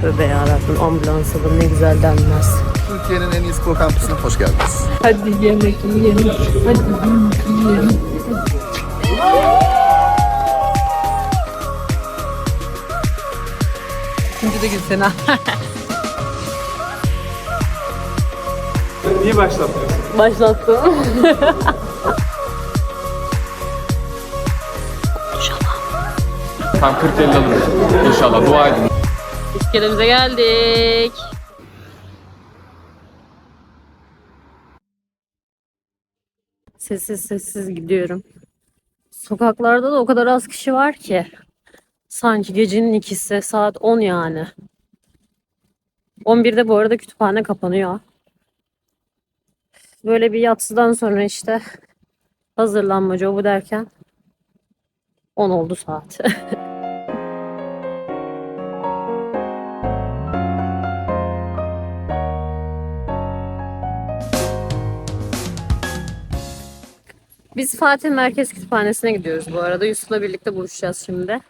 Tövbe yarabbim ambulans alın ne güzel denmez. Türkiye'nin en iyi spor kampüsüne hoş geldiniz. Hadi yemek yiyelim. Hadi yemek yiyelim. Şimdi de gitsene. Niye başlatmıyorsun? Başlattım. Tam 40 50 alırız. İnşallah dua edin. İskelemize geldik. Sessiz sessiz gidiyorum. Sokaklarda da o kadar az kişi var ki. Sanki gecenin ikisi saat 10 yani. 11'de bu arada kütüphane kapanıyor. Böyle bir yatsıdan sonra işte hazırlanmaca o bu derken 10 oldu saat. Biz Fatih Merkez Kütüphanesi'ne gidiyoruz bu arada. Yusuf'la birlikte buluşacağız şimdi.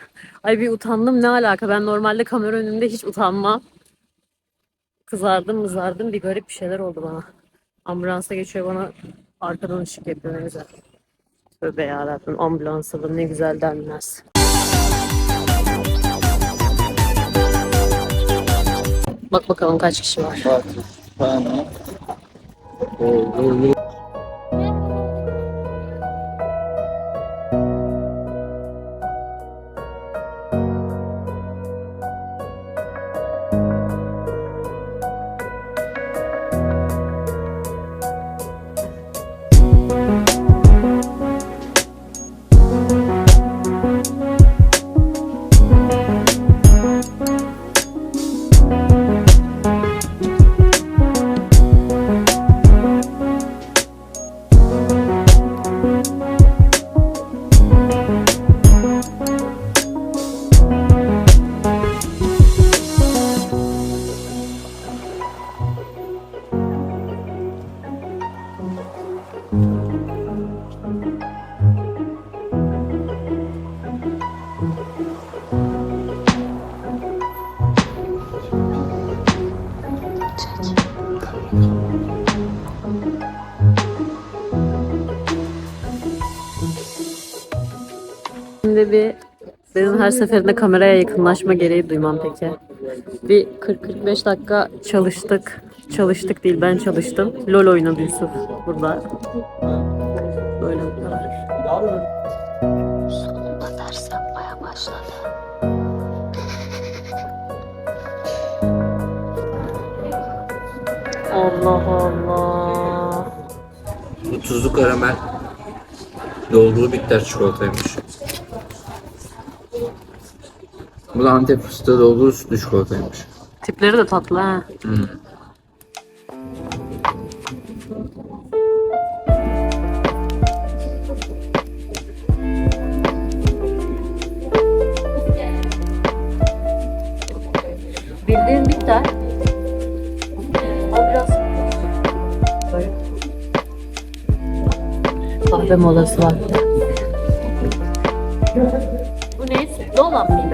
Ay bir utandım ne alaka? Ben normalde kamera önünde hiç utanmam. Kızardım mızardım bir garip bir şeyler oldu bana. Ambulansa geçiyor bana arkadan ışık yapıyor ne güzel. Tövbe yarabbim ambulans alın ne güzel denmez. Bak bakalım kaç kişi var. Şimdi bir benim her seferinde kameraya yakınlaşma gereği duymam peki. Bir 40-45 dakika çalıştık. Çalıştık değil ben çalıştım. LOL oynadı Yusuf burada. Böyle bu kadar. Sonunda başladı. Allah Allah. Bu tuzlu karamel dolgulu bitter çikolataymış. Bu da Antep fıstığı dolgulu sütlü çikolataymış. Tipleri de tatlı ha. Bildiğin bitter. Ama biraz böyle. Kahve molası var. Bu ne? Sütlü olan mıydı?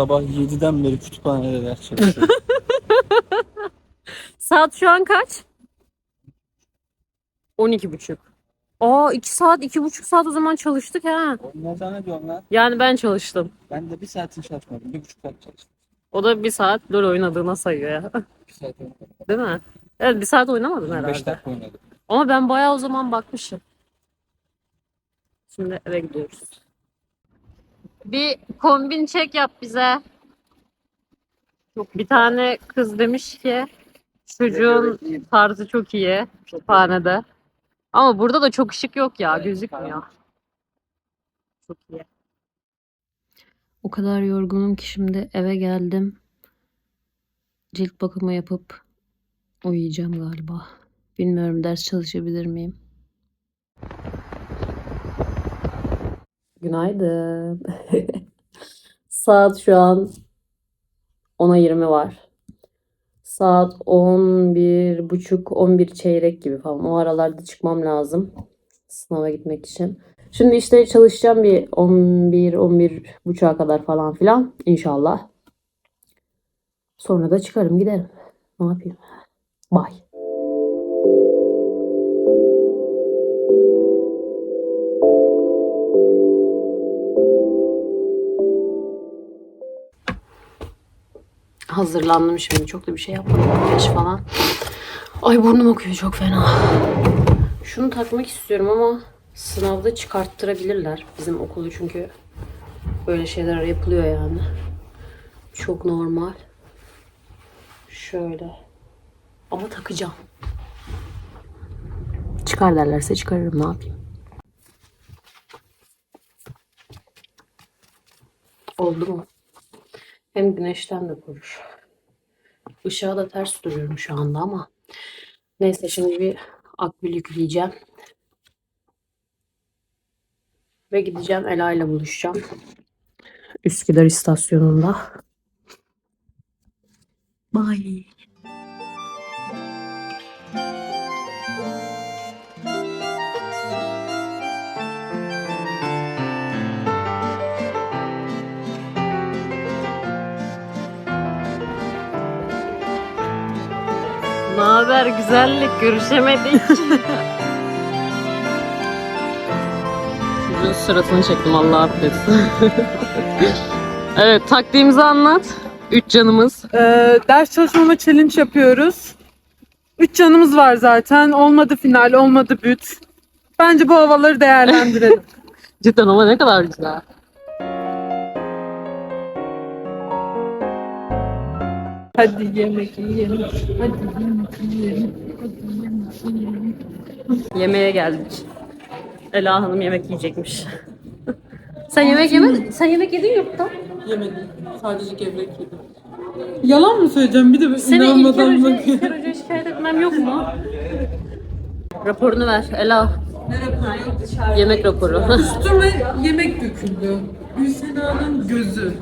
Sabah 7'den beri kütüphanede ders çalışıyorum. Saat şu an kaç? 12 buçuk. Aa 2 saat, iki buçuk saat o zaman çalıştık ha. ne zannediyorsun lan? Yani ben çalıştım. Ben de bir saatini çalışmadım. Bir buçuk saat çalıştım. O da bir saat LoL oynadığına sayıyor ya. Bir saat oynadım. Değil mi? Evet bir saat oynamadın 25 herhalde. dakika oynadım. Ama ben bayağı o zaman bakmışım. Şimdi eve gidiyoruz. Bir kombin çek yap bize. Bir tane kız demiş ki çocuğun tarzı çok iyi kütüphanede. Ama burada da çok ışık yok ya gözükmüyor. Çok iyi. O kadar yorgunum ki şimdi eve geldim. Cilt bakımı yapıp Uyuyacağım galiba. Bilmiyorum ders çalışabilir miyim? Günaydın. Saat şu an 10'a 20 var. Saat 11 buçuk, 11 çeyrek gibi falan. O aralarda çıkmam lazım. Sınava gitmek için. Şimdi işte çalışacağım bir 11, 11 buçuğa kadar falan filan. İnşallah. Sonra da çıkarım giderim. Ne yapayım? Bye. Hazırlandım şimdi. Çok da bir şey yapmadım. Makyaj falan. Ay burnum akıyor çok fena. Şunu takmak istiyorum ama sınavda çıkarttırabilirler. Bizim okulu çünkü böyle şeyler yapılıyor yani. Çok normal. Şöyle. Ama takacağım. Çıkar derlerse çıkarırım ne yapayım. Oldu mu? Hem güneşten de korur. Işığa da ters duruyorum şu anda ama. Neyse şimdi bir akbil yükleyeceğim. Ve gideceğim Ela ile buluşacağım. Üsküdar istasyonunda. Bye. Ne haber güzellik görüşemedik. Çocuğun suratını çektim Allah affetsin. evet taktiğimizi anlat. Üç canımız. Ee, ders çalışmama challenge yapıyoruz. Üç canımız var zaten. Olmadı final, olmadı büt. Bence bu havaları değerlendirelim. Cidden ama ne kadar güzel. Hadi yemek yiyelim. Hadi yemek yiyelim. Yemeğe geldik. Ela Hanım yemek yiyecekmiş. Sen yemek yemedin. Sen yemek yedin yurtta. Yemedim. Sadece gevrek yedim. Yalan mı söyleyeceğim? Bir de Seni İlker inanmadan Hoca, bakıyorum. İlker Hoca'ya şikayet etmem yok mu? Raporunu ver Ela. Yemek raporu. Üstüme yemek döküldü. Gülsena'nın gözü.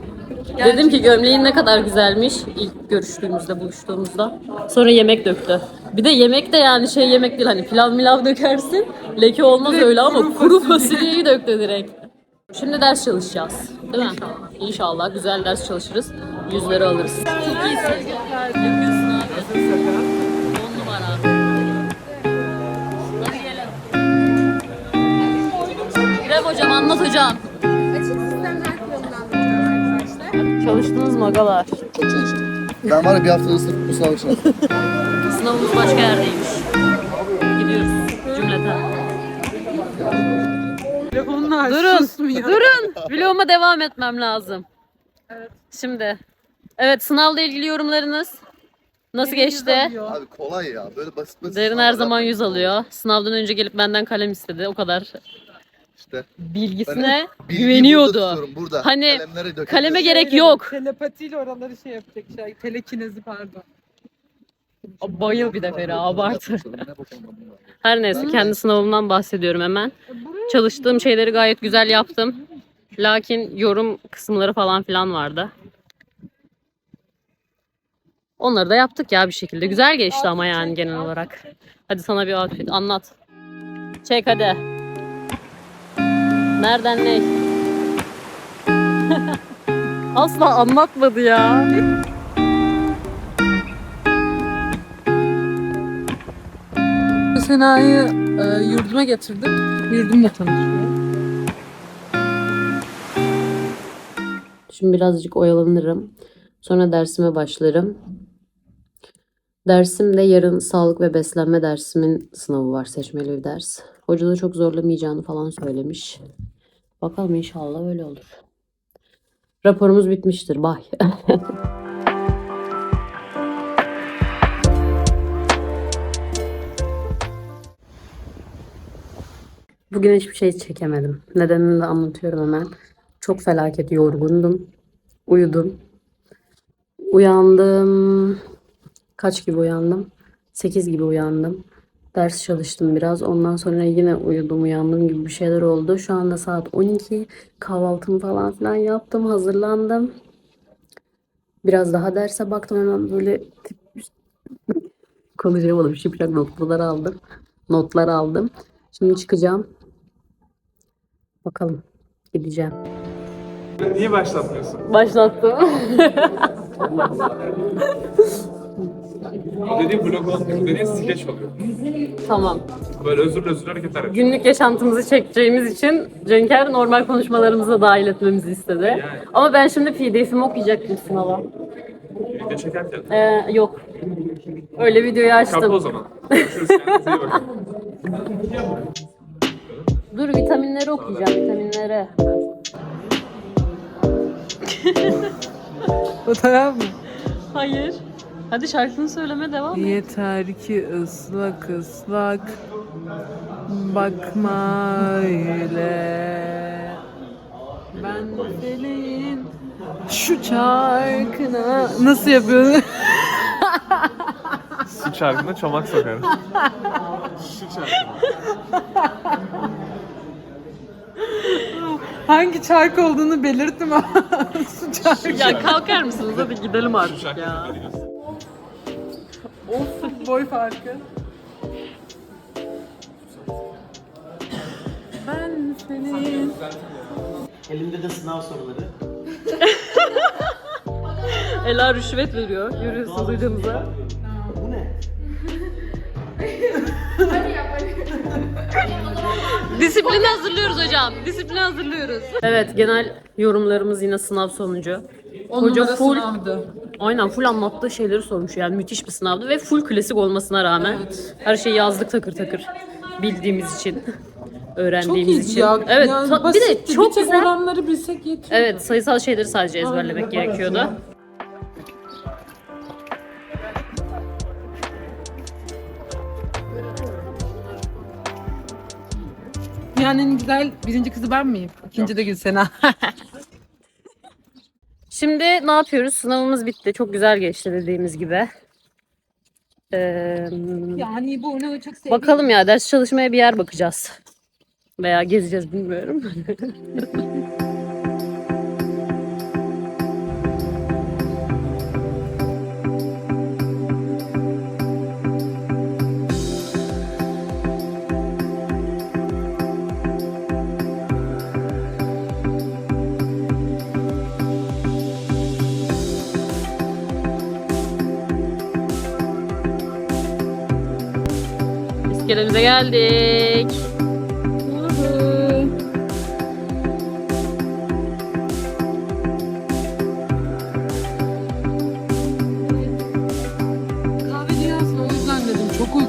Dedim ki gömleğin ne kadar güzelmiş ilk görüştüğümüzde, buluştuğumuzda. Sonra yemek döktü. Bir de yemek de yani şey yemek değil hani pilav milav dökersin. Leke olmaz Direkt öyle ama kuru kuru fasulye. fasulyeyi döktü direkt. Şimdi ders çalışacağız. Değil mi? İnşallah güzel ders çalışırız. Yüzleri alırız. Çok iyisin. Yapıyorsun abi. On numara. Hocam anlat hocam. Çalıştınız mı agalar? Çok çalıştım. Ben var ya bir haftada sırf bu sınav için attım. Sınavımız başka yerdeymiş. Gidiyoruz cümleten. Telefonlar Durun, susmuyor. durun. Vloguma devam etmem lazım. Şimdi. Evet, sınavla ilgili yorumlarınız nasıl geçti? Abi kolay ya. Böyle basit basit. Derin her sınavlar zaman yapmak yüz alıyor. Sınavdan önce gelip benden kalem istedi. O kadar İşte. bilgisine Bilgiyi güveniyordu. Burada tutuyorum, burada. Hani Kalemlere. Kaleme gerek yok. Telepatiyle oraları şey yapacak şey. Telekinezi pardon. Bayıl bir de Fera, abartı. Her neyse kendi sınavımdan bahsediyorum hemen. Çalıştığım şeyleri gayet güzel yaptım. Lakin yorum kısımları falan filan vardı. Onları da yaptık ya bir şekilde. Güzel geçti ama yani genel olarak. Hadi sana bir outfit anlat. Çek hadi. Nereden ne? Asla anlatmadı ya. Sena'yı e, yurduma getirdim. Yurdumla tanışıyor. Şimdi birazcık oyalanırım. Sonra dersime başlarım. Dersim de yarın sağlık ve beslenme dersimin sınavı var. Seçmeli bir ders. Hoca da çok zorlamayacağını falan söylemiş. Bakalım inşallah öyle olur. Raporumuz bitmiştir. Bye. Bugün hiçbir şey çekemedim. Nedenini de anlatıyorum hemen. Çok felaket yorgundum. Uyudum. Uyandım. Kaç gibi uyandım? 8 gibi uyandım. Ders çalıştım biraz. Ondan sonra yine uyudum uyandım gibi bir şeyler oldu. Şu anda saat 12. Kahvaltımı falan filan yaptım. Hazırlandım. Biraz daha derse baktım hemen böyle tip konuşamadım. Şıpşak notlar aldım. Notlar aldım. Şimdi çıkacağım. Bakalım. Gideceğim. Niye başlatmıyorsun? Başlattım. O dediğin vlog olmuyor. O skeç oluyor. tamam. Böyle özürlü özürlü hareketler yapıyor. Günlük yaşantımızı çekeceğimiz için Cenker normal konuşmalarımıza dahil etmemizi istedi. Ama ben şimdi PDF'imi okuyacaktım sınava. Video çekerken. Ee, yok. Öyle videoyu Kapı o açtım. zaman. Görüşürüz. Kendinize iyi bakın. Dur vitaminleri okuyacağım vitaminleri. Fotoğraf mı? Hayır. Hadi şarkını söyleme devam et. Yeter ki ıslak ıslak bakma öyle. Ben senin şu çarkına nasıl yapıyorsun? Su çarkına çomak sokarım. Su çarkına. Hangi çark olduğunu belirttim ama su çarkı. Ya kalkar mısınız? Hadi gidelim artık ya. Of boy farkı. Ben senin Elimde de sınav soruları. Ela rüşvet veriyor. Görüyorsunuz hocamıza. Bu ne? Disiplini hazırlıyoruz hocam. Disiplini hazırlıyoruz. Evet genel yorumlarımız yine sınav sonucu. Hoca full Aynen full anlattığı şeyleri sormuş yani müthiş bir sınavdı ve full klasik olmasına rağmen her şeyi yazdık takır takır bildiğimiz için öğrendiğimiz için. Evet ta- bir de çok güzel. olanları bilsek yetiyor. Evet sayısal şeyleri sadece ezberlemek gerekiyordu. Yani en güzel birinci kızı ben miyim? İkinci de Gülsena. Şimdi ne yapıyoruz? Sınavımız bitti. Çok güzel geçti dediğimiz gibi. Ee, yani bu ne çok sevdiğim. bakalım ya ders çalışmaya bir yer bakacağız. Veya gezeceğiz bilmiyorum. İskelemize geldik.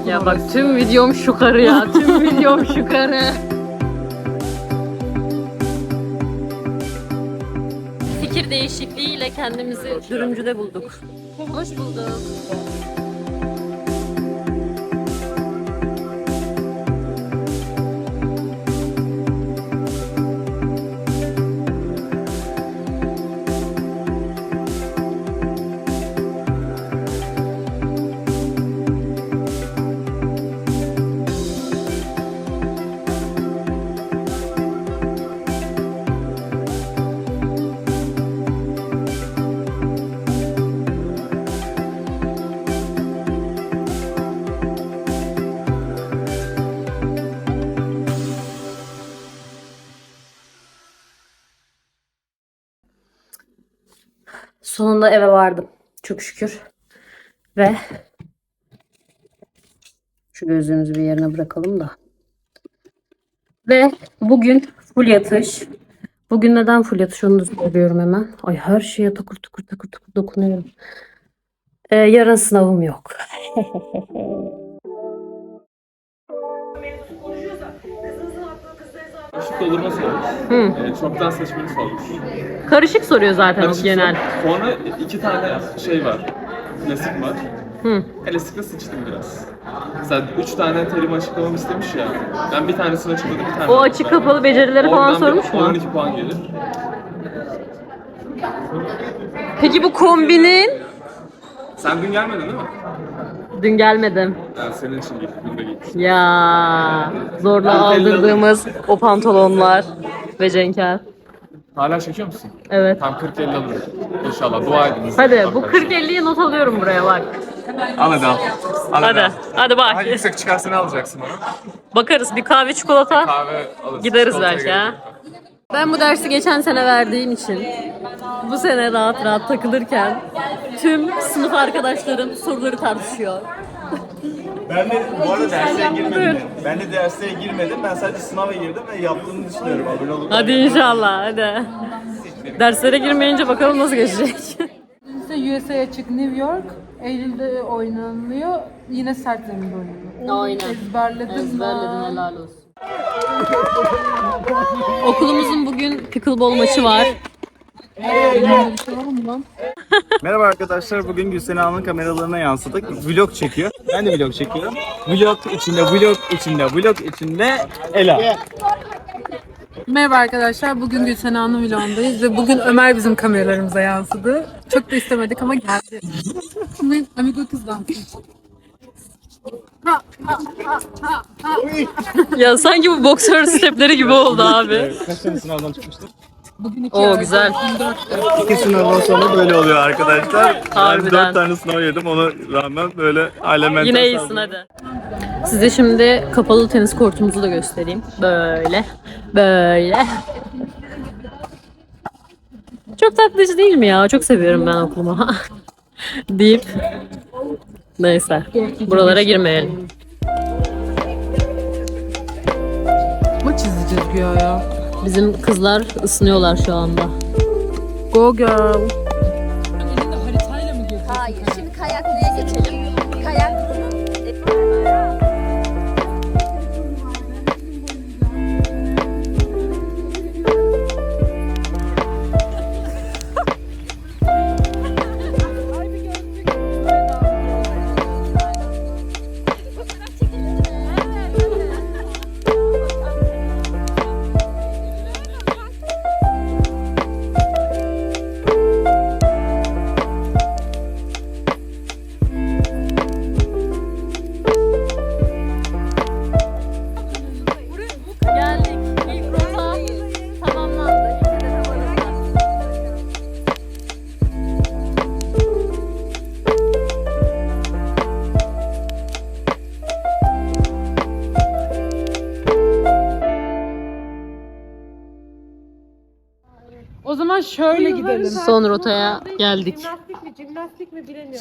Ya bak tüm videom şu karı ya. Tüm videom şu karı. Fikir değişikliğiyle kendimizi dürümcüde bulduk. Hoş bulduk. Sonunda eve vardım. Çok şükür. Ve şu gözlüğümüzü bir yerine bırakalım da. Ve bugün full yatış. Bugün neden full yatış onu da söylüyorum hemen. Ay her şeye takır takır takır takır dokunuyorum. Ee, yarın sınavım yok. Işık doldurma sormuş. Hı. Ee, çoktan seçmeli sormuş. Karışık soruyor zaten Karışık genel. sor- Sonra iki tane şey var. Klasik var. Hı. Klasikle sıçtım biraz. Mesela üç tane terim açıklamamı istemiş ya. Ben bir tanesini açıkladım, bir tane. O açık kapalı becerileri falan sormuş mu? 12 puan gelir. Peki bu kombinin Sen dün gelmedin değil mi? Dün gelmedim. Ben senin için gittim de gittim. Ya zorla aldırdığımız o pantolonlar ve Cenker. Hala çekiyor musun? Evet. Tam 40 50 alırım. İnşallah dua edin. Hadi bu 40-50'yi not alıyorum buraya bak. Al hadi al. Al Hadi. Hadi Daha bak. yüksek çıkarsa ne alacaksın bana? Bakarız bir kahve çikolata. Kahve alırsın. Gideriz çikolataya belki ha. Ben bu dersi geçen sene verdiğim için bu sene rahat rahat takılırken tüm sınıf arkadaşlarım soruları tartışıyor. Ben de bu arada yapmadın. girmedim. Ben de derslere girmedim. Ben sadece sınava girdim ve yaptığımı düşünüyorum. Abone olun. Hadi inşallah hadi. Derslere girmeyince bakalım nasıl geçecek. İşte USA açık New York. Eylül'de oynanıyor. Yine sert zeminde oynanıyor. Onu Aynen. Ezberledim ben. helal olsun. Okulumuzun bugün pickleball maçı var. Merhaba arkadaşlar. Bugün Gülsen Ağa'nın kameralarına yansıdık. Vlog çekiyor. Ben de vlog çekiyorum. Vlog içinde, vlog içinde, vlog içinde Ela. Merhaba arkadaşlar. Bugün Gülsen Hanım vlogundayız ve bugün Ömer bizim kameralarımıza yansıdı. Çok da istemedik ama geldi. Şimdi amigo kız dansı. Ya sanki bu boksör stepleri gibi oldu abi. Kaç tane sınavdan çıkmıştır? Bugün iki Oo güzel. İki sınavdan sonra böyle oluyor arkadaşlar. Ben Harbiden. dört tane sınav yedim. Ona rağmen böyle aile mental Yine iyisin hadi. Size şimdi kapalı tenis kortumuzu da göstereyim. Böyle. Böyle. Çok tatlış değil mi ya? Çok seviyorum ben okulumu. Deyip. Neyse. Buralara girmeyelim. Maç izleyeceğiz güya ya. Bizim kızlar ısınıyorlar şu anda. Go girl. Hayır. Şimdi kayaklıya geçelim. Şöyle gidelim. Son rotaya geldik.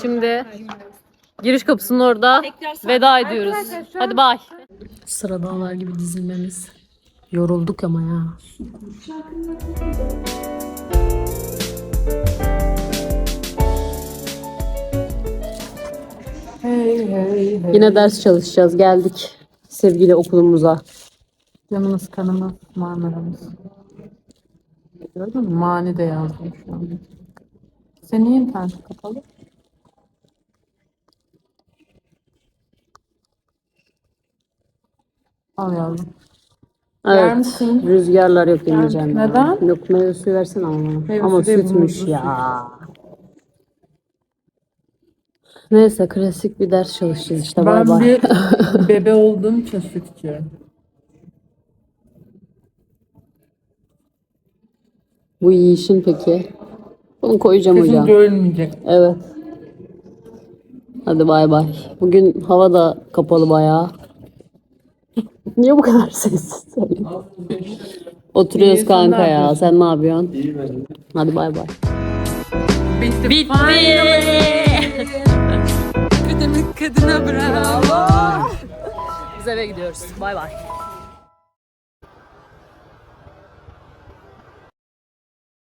Şimdi giriş kapısının orada veda ediyoruz. Hadi bay. Sıradanlar gibi dizilmemiz. Yorulduk ama ya. Yine ders çalışacağız. Geldik sevgili okulumuza. Canımız kanımız Marmara'mız. Gördün mü? Mani de yazdım şu an. Senin niye internet kapalı? Al. Yer Evet. misin? Rüzgarlar yok demeyeceğim. ya. Neden? Yok meyve suyu versene ama. Meyve ama suyu değil, sütmüş muzlu ya. Neyse klasik bir ders çalışacağız işte. Bay Ben bay. bir bebe olduğum için sütçü. Bu yiyişin peki. Bunu koyacağım Kesin hocam. görülmeyecek. Evet. Hadi bay bay. Bugün hava da kapalı bayağı. Niye bu kadar sessiz? Oturuyoruz İyi, sen ne kanka ya. yapıyorsun? Sen ne yapıyorsun? Hadi bay bay. Bitti. Bitti. Kadını kadına bravo. Biz eve gidiyoruz. Bay bay.